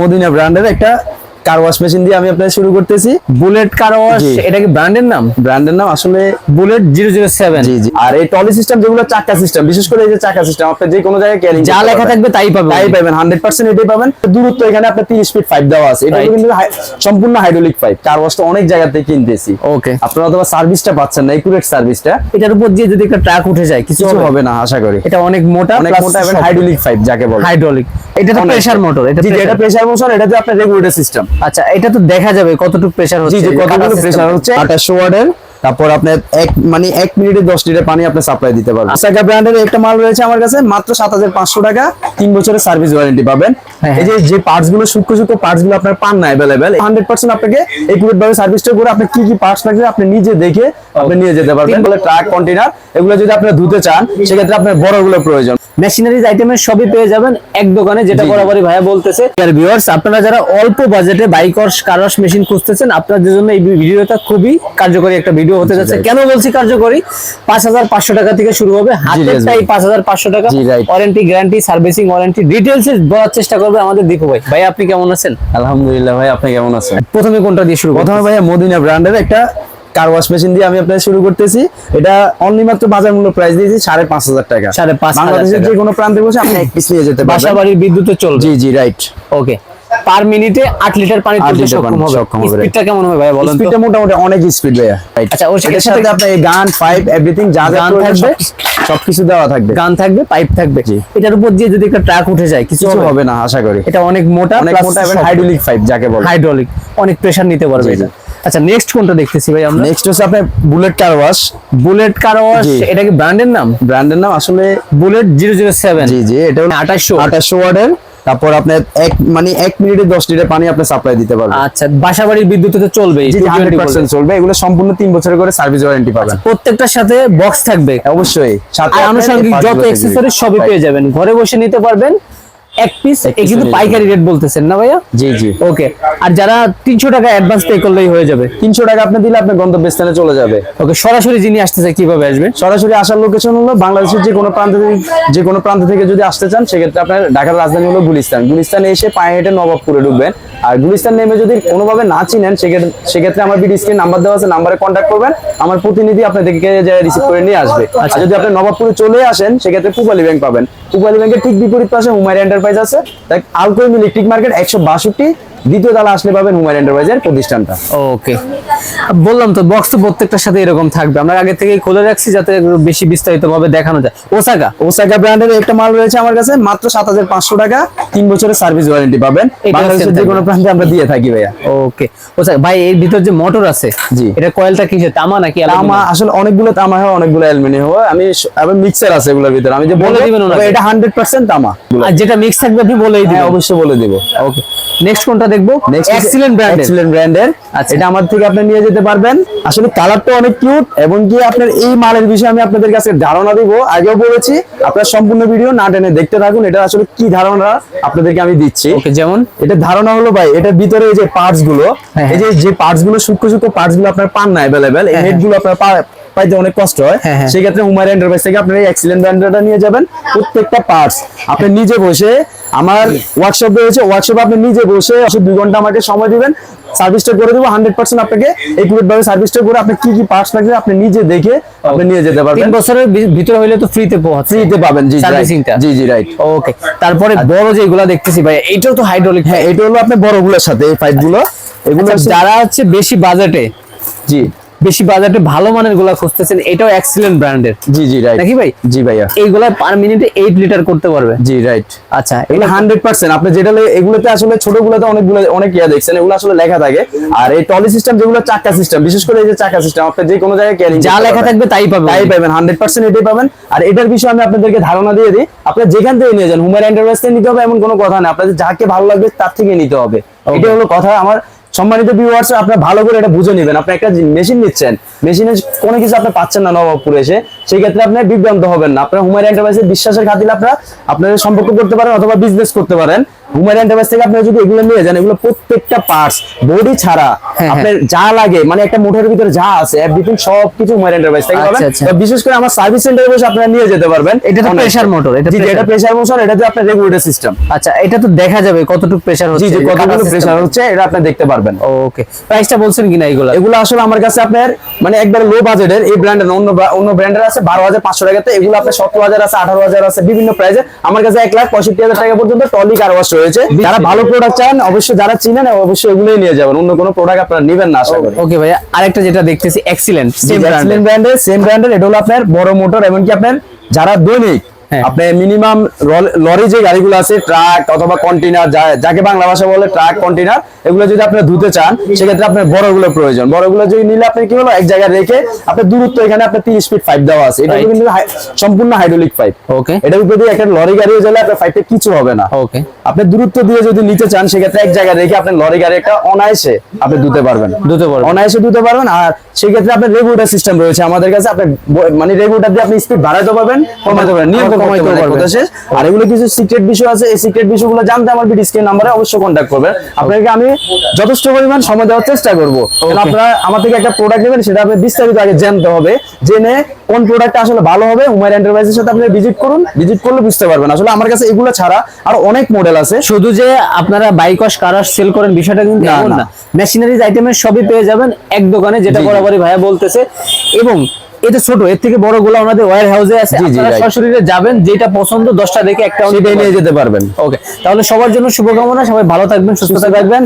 Medina ব্র্যান্ডের একটা car wash machine দিয়ে আমি শুরু করতেছি। বুলেট কার ওয়াশ এটা কি ব্র্যান্ডের নাম? ব্র্যান্ডের নাম আসলে bullet zero zero seven G G. আর এই টলি সিস্টেম যেগুলো চাকা সিস্টেম বিশেষ করে এই যে চাকা সিস্টেম আপনি যে কোনো জায়গায় ক্যারিং যা লেখা থাকবে তাই পাবে তাই পাবেন হান্ড্রেড পার্সেন্ট এটাই পাবেন। দূরত্ব এখানে আপনার তিরিশ ফিট পাইপ দেওয়া আছে। এটা কিন্তু সম্পূর্ণ হাইড্রোলিক পাইপ কার ওয়াশটা অনেক জায়গা থেকে কিনতেছি। ওকে আপনারা অথবা সার্ভিসটা পাচ্ছেন না একুরেট সার্ভিসটা এটার উপর দিয়ে যদি একটা ট্রাক উঠে যায় কিছু হবে হবে না আশা করি। এটা অনেক মোটা অনেক মোটা এবং হাইড্রোলিক পাইপ যাকে বলে। হাইড্রোলিক এটা তো প্রেসার মোটর এটা এটা প্রেসার মোটর এটা যে আপনার রেগুলেটর সিস্টেম আচ্ছা এটা তো দেখা যাবে কতটুকু প্রেসার হচ্ছে system। প্রেসার হচ্ছে। আঠাশশো ওয়ার্ডের তারপর আপনার এক মানে এক মিনিটে দশ লিটার পানি আপনি সাপ্লাই দিতে পারবেন। আসাকা ব্র্যান্ডের একটা মাল রয়েছে আমার কাছে মাত্র সাত হাজার পাঁচশো টাকা তিন বছরের সার্ভিস ওয়ারেন্টি পাবেন। হ্যাঁ, এই যে যে পার্টসগুলো সূক্ষ্ম সূক্ষ্ম পার্টসগুলো আপনার পান না অ্যাভেলেবেল হান্ড্রেড পার্সেন্ট আপনাকে একুরেট ভাবে সার্ভিসটা করে আপনি কি কি পার্টস লাগবে আপনি নিজে দেখে আপনি নিয়ে যেতে পারবেন। বলে ট্রাক কন্টেনার এগুলো যদি আপনি ধুতে চান সেক্ষেত্রে আপনার বড়গুলো প্রয়োজন। মেশিনারিজ আইটেমের সবই পেয়ে যাবেন এক দোকানে যেটা। বরাবরই ভাইয়া বলতেছে। ভিউয়ার্স আপনারা যারা অল্প বাজেটে বাইকর্স কারস মেশিন খুঁজতেছেন আপনাদের জন্য এই ভিডিওটা খুবই কার্যকরী একটা ভিডিও হতে যাচ্ছে। কেন বলছি কার্যকরী? পাঁচ হাজার পাঁচশো টাকা থেকে শুরু হবে হাতেরটাই পাঁচ হাজার পাঁচশো টাকা। Warranty guarantee servicing warranty details বলার চেষ্টা করবে আমাদের দীপু ভাই। ভাই আপনি কেমন আছেন? আলহামদুলিল্লাহ ভাই আপনি কেমন আছেন? প্রথমে কোনটা দিয়ে শুরু প্রথমে ভাইয়া মদিনা ব্র্যান্ডের একটা কার ওয়াশ মেশিন দিয়ে আমি আপনার শুরু করতেছি। এটা অনলি মাত্র বাজার মূল্য প্রাইস দিয়েছি সাড়ে পাঁচ হাজার টাকা। সাড়ে পাঁচ বাংলাদেশের যে কোনো প্রান্তে বসে আপনি এক পিস নিয়ে যেতে বাসা বাড়ির বিদ্যুতে চলবে। জি জি রাইট ওকে পার মিনিটে আট লিটার পানি তুলতে সক্ষম হবে। স্পিডটা কেমন হবে ভাই বলেন স্পিডটা মোটামুটি অনেক স্পিড ভাইয়া। রাইট আচ্ছা, ওর সাথে- আপনার গান পাইপ এভরিথিং যা যা থাকবে? সবকিছু দেওয়া থাকবে। গান থাকবে পাইপ থাকবে। এটার উপর দিয়ে যদি একটা ট্রাক উঠে যায় কিছু হবে? না আশা করি। এটা অনেক মোটা অনেক মোটা এবং হাইড্রোলিক পাইপ যাকে বলে। হাইড্রোলিক অনেক প্রেসার নিতে পারবে এটা। আচ্ছা নেক্সট কোনটা দেখতেছি ভাই আমরা? নেক্সট হচ্ছে আপনার bullet car wash bullet car wash এটা কি ব্র্যান্ডের নাম? ব্র্যান্ডের নাম আসলে bullet zero zero seven G G এটা হলো আঠাশশো। আঠাশশো ওয়ার্ডের তারপর আপনার এক মানে এক মিনিটে দশ লিটার পানি আপনি সাপ্লাই দিতে পারবেন। আচ্ছা বাসা বাড়ির বিদ্যুৎ তো চলবে চলবে। এগুলো সম্পূর্ণ তিন বছরের করে সার্ভিস ওয়ারেন্টি পাবেন। প্রত্যেকটার সাথে বক্স থাকবে। অবশ্যই। সাথে আনুষঙ্গিক যত থাকবে। সবই পেয়ে যাবেন। ঘরে বসে নিতে পারবেন এক পিস কিন্তু পাইকারি রেট বলতেছেন না ভাইয়া? জি জি। ওকে আর যারা তিনশো টাকা অ্যাডভান্স পে করলেই হয়ে যাবে। তিনশো টাকা আপনি দিলে আপনার গন্তব্যস্থানে চলে যাবে। ওকে সরাসরি যিনি আসতেছে কীভাবে আসবে? সরাসরি আসার লোকেশন হলো বাংলাদেশের যে কোনো প্রান্ত থেকে যে কোনো প্রান্ত থেকে যদি আসতে চান সেক্ষেত্রে আপনার ঢাকার রাজধানী হলো গুলিস্তান। গুলিস্তানে এসে পায়ে হেঁটে নবাবপুরে ঢুকবেন। আর গুলিস্তান নেমে যদি কোনোভাবে না চিনেন সেক্ষেত্রে সেক্ষেত্রে আমার বিডি স্ক্রিন নাম্বার দেওয়া আছে নাম্বারে কন্ট্যাক্ট করবেন। আমার প্রতিনিধি আপনাদেরকে যে রিসিভ করে নিয়ে আসবে। আর যদি আপনি নবাবপুরে চলে আসেন সেক্ষেত্রে পুবালি ব্যাংক পাবেন। পুবালি ব্যাংকের ঠিক বিপরীত পাশে হুমায়রা এন্টারপ্রাইজ আছে। তাই আলকোইম ইলেকট্রিক মার্কেট একশো বাষট্টি। দ্বিতীয় তালা আসলে পাবেন হুমায়রা এন্টারপ্রাইজের প্রতিষ্ঠানটা। ওকে। বললাম তো বক্স তো প্রত্যেকটার সাথে এরকম থাকবে। আমরা আগে থেকেই খুলে রাখছি যাতে বেশি বিস্তারিত ভাবে দেখানো যায়। ওসাকা? ওসাকা ব্র্যান্ডের একটা মাল রয়েছে আমার কাছে মাত্র সাত হাজার পাঁচশো টাকা তিন বছরের সার্ভিস ওয়ারেন্টি পাবেন। বাংলাদেশের যে কোনো প্রান্তে আমরা দিয়ে থাকি ভাইয়া। ওকে। ওসাকা ভাই এর ভিতর যে মোটর আছে জি। এটা কয়েলটা কিসের তামা নাকি তামা? আসলে অনেকগুলো তামা হয় অনেকগুলো অ্যালুমিনিয়াম হয়। আমি আবার মিক্সার আছে এগুলোর ভিতরে। আমি যে বলে দিবেন। এটা হান্ড্রেড পার্সেন্ট তামা। আর যেটা মিক্স থাকবে আপনি বলেই হ্যাঁ দিবেন। অবশ্যই বলে দিব। ওকে। নেক্সট কোনটা দেখব? এক্সিলেন্ট ব্র্যান্ডের এক্সিলেন্ট ব্র্যান্ডের আচ্ছা। এটা আমার থেকে আপনি নিয়ে যেতে পারবেন। আসলে কালারটা অনেক কিউট এবং কি আপনার এই মালের বিষয়ে আমি আপনাদের কাছে ধারণা দিব। আগেও বলেছি আপনার সম্পূর্ণ ভিডিও না টেনে দেখতে থাকুন এটা আসলে কি ধারণা আপনাদেরকে আমি দিচ্ছি। যেমন? এটা ধারণা হলো ভাই এটার ভিতরে এই যে পার্টসগুলো হ্যাঁ, এই যে যে পার্টসগুলো সূক্ষ্ম সূক্ষ্ম পার্টসগুলো আপনার পান না অ্যাভেলেবেল এই হ্যাঁ, হেডগুলো আপনার পাইতে অনেক কষ্ট হয়। হ্যাঁ, হ্যাঁ। সেই ক্ষেত্রে হুমায়রা এন্টারপ্রাইজ থেকে আপনার এই এক্সিলেন্ট ব্র্যান্ডটা নিয়ে যাবেন। প্রত্যেকটা পার্টস আপনি নিজে বসে আমার ওয়ার্কশপ রয়েছে ওয়ার্কশপে আপনি নিজে বসে দুই ঘণ্টা আমাকে সময় দিবেন। সার্ভিসটা করে দেবো হান্ড্রেড পার্সেন্ট আপনাকে একুরেট ভাবে সার্ভিসটা করে আপনি কি কি পার্টস লাগবে আপনি নিজে দেখে আপনি নিয়ে যেতে তিন পারবেন বছরের ভিতরে হইলে তো ফ্রিতে ফ্রিতে পাবেন জি। জি জি রাইট ওকে তারপরে বড় যেগুলা দেখতেছি ভাই এইটাও তো হাইড্রোলিক হ্যাঁ এটা হলো আপনার বড়গুলোর সাথে এই পাইপগুলো। এগুলো হচ্ছে- যারা হচ্ছে বেশি বাজেটে জি। বেশি বাজেটে ভালো মানেরগুলা খুঁজতেছেন এটাও এক্সিলেন্ট ব্র্যান্ডের জি জি রাইট নাকি ভাই? জি ভাইয়া। এইগুলা পার মিনিটে এইট লিটার করতে পারবে। জি রাইট আচ্ছা এগুলো হান্ড্রেড পার্সেন্ট আপনি যেটা এগুলোতে আসলে ছোটগুলোতে অনেকগুলো অনেক ইয়া দেখছেন এগুলো আসলে লেখা থাকে। আর এই টলি সিস্টেম যেগুলো চাকা সিস্টেম বিশেষ করে এই যে চাকা সিস্টেম আপনি যে কোনো জায়গায় ক্যারিং যা লেখা থাকবে তাই পাবে তাই পাবেন হান্ড্রেড পার্সেন্ট এটাই পাবেন। আর এটার বিষয়ে আমি আপনাদেরকে ধারণা দিয়ে দিই আপনি যেখান থেকে নিয়ে যান হুমার এন্টারপ্রাইজ থেকে নিতে হবে এমন কোনো কথা না। আপনাদের যাকে ভালো লাগবে তার থেকে নিতে হবে। এটাই হলো কথা। আমার সম্মানিত ভিউয়ার্স আপনারা ভালো করে এটা বুঝে নেবেন আপনি একটা মেশিন নিচ্ছেন মেশিনে কোনো কিছু আপনি পাচ্ছেন না নবাবপুরে এসে সেই ক্ষেত্রে আপনি বিভ্রান্ত হবেন না আপনার হুমার এন্টারপ্রাইজের বিশ্বাসের খাতিরে আপনারা আপনাদের সম্পর্ক করতে পারেন অথবা বিজনেস করতে পারেন হুমায়ুন এন্টারপ্রাইজ থেকে আপনারা যদি এগুলো নিয়ে যান এগুলো প্রত্যেকটা পার্টস বডি ছাড়া হ্যাঁ। আপনার যা লাগে মানে একটা মোটরের ভিতরে যা আছে এভরিথিং সব কিছু হুমায়ুন এন্টারপ্রাইজ থেকে আচ্ছা, পাবেন আচ্ছা। বিশেষ করে আমার সার্ভিস সেন্টারে বসে আপনারা নিয়ে যেতে পারবেন এটা তো অনায়াসে। মোটর এটা এটা প্রেসার মোটর এটাতে আপনার রেগুলেটর সিস্টেম আচ্ছা এটা তো দেখা যাবে কতটুকু প্রেসার হচ্ছে জি system। প্রেসার হচ্ছে এটা আপনি দেখতে পারবেন ওকে প্রাইসটা বলছেন কিনা এগুলো? এগুলো আসলে আমার কাছে আপনার মানে একবার লো বাজেটের এই ব্র্যান্ডের অন্য অন্য ব্র্যান্ডের আছে বারো হাজার পাঁচশো টাকাতে। এগুলো আপনার সতেরো হাজার আছে আঠারো হাজার আছে বিভিন্ন প্রাইসে আমার কাছে এক লাখ পঁয়ষট্টি হাজার টাকা পর্যন্ত টলি কারওয়াশ রয়েছে। যারা ভালো প্রোডাক্ট চান অবশ্যই যারা চিনেন অবশ্যই এগুলোই নিয়ে যাবেন। অন্য কোনো প্রোডাক্ট আপনারা নেবেন না আশা করি। ওকে ভাইয়া আরেকটা যেটা দেখতেছি এক্সিলেন্ট সেম ব্র্যান্ডের সেম ব্র্যান্ডের এটা হলো আপনার বড় মোটর এমনকি আপনার যারা দৈনিক হ্যাঁ। আপনার মিনিমাম লরি যে গাড়িগুলো আছে ট্রাক অথবা কন্টেনার যাকে বাংলা ভাষা বলে ট্রাক কন্টেনার এগুলো যদি আপনি ধুতে চান সেক্ষেত্রে আপনার বড়গুলো প্রয়োজন। বড়গুলো যদি নিলে আপনি কি হলো এক জায়গায় রেখে আপনার দূরত্ব এখানে আপনার তিরিশ ফিট পাইপ দেওয়া আছে। এটা কিন্তু সম্পূর্ণ হাইড্রোলিক পাইপ ওকে এটা যদি একটা লরি গাড়িও জ্বলে আপনার পাইপে কিছু হবে না। ওকে আপনি দূরত্ব দিয়ে যদি নিতে চান সেক্ষেত্রে এক জায়গায় রেখে আপনি লরি গাড়ি একটা অনায়াসে আপনি ধুতে পারবেন। ধুতে পারবেন। অনায়াসে ধুতে পারবেন। আর সেক্ষেত্রে আপনার রেগুলেটর সিস্টেম রয়েছে আমাদের কাছে। আপনি মানে রেগুলেটর দিয়ে আপনি স্পিড বাড়াতে পারবেন কমাতে পারবেন নিয়ন্ত্রণ কমাইতে শেষ। আর এগুলো কিছু সিক্রেট বিষয় আছে এই সিক্রেট বিষয়গুলো জানতে আমার বিডি স্ক্রিন নাম্বারে অবশ্যই কন্ট্যাক্ট করবেন। আপনাকে আমি যথেষ্ট পরিমাণ সময় দেওয়ার চেষ্টা করব। আপনারা আমার থেকে একটা প্রোডাক্ট নেবেন সেটা আপনি বিস্তারিত আগে জানতে হবে। জেনে কোন প্রোডাক্টটা আসলে ভালো হবে এন্টারপ্রাইজের সাথে আপনি ভিজিট করুন। ভিজিট করলে বুঝতে পারবেন। আসলে আমার কাছে এগুলো ছাড়া আর অনেক মডেল আছে। শুধু যে আপনারা বাইকস কারাস সেল করেন বিষয়টা কিন্তু না, এমন না। না। মেশিনারিজ আইটেমের সবই পেয়ে যাবেন এক দোকানে যেটা। বরাবরই ভাইয়া বলতেছে। এবং এটা ছোট এর থেকে বড়গুলো আমাদের ওয়্যার হাউসে আছে। আপনারা সরাসরি যাবেন যেটা পছন্দ দশটা দেখে একটা নিয়ে যেতে পারবেন। ওকে তাহলে সবার জন্য শুভকামনা সবাই ভালো থাকবেন সুস্থ থাকবেন।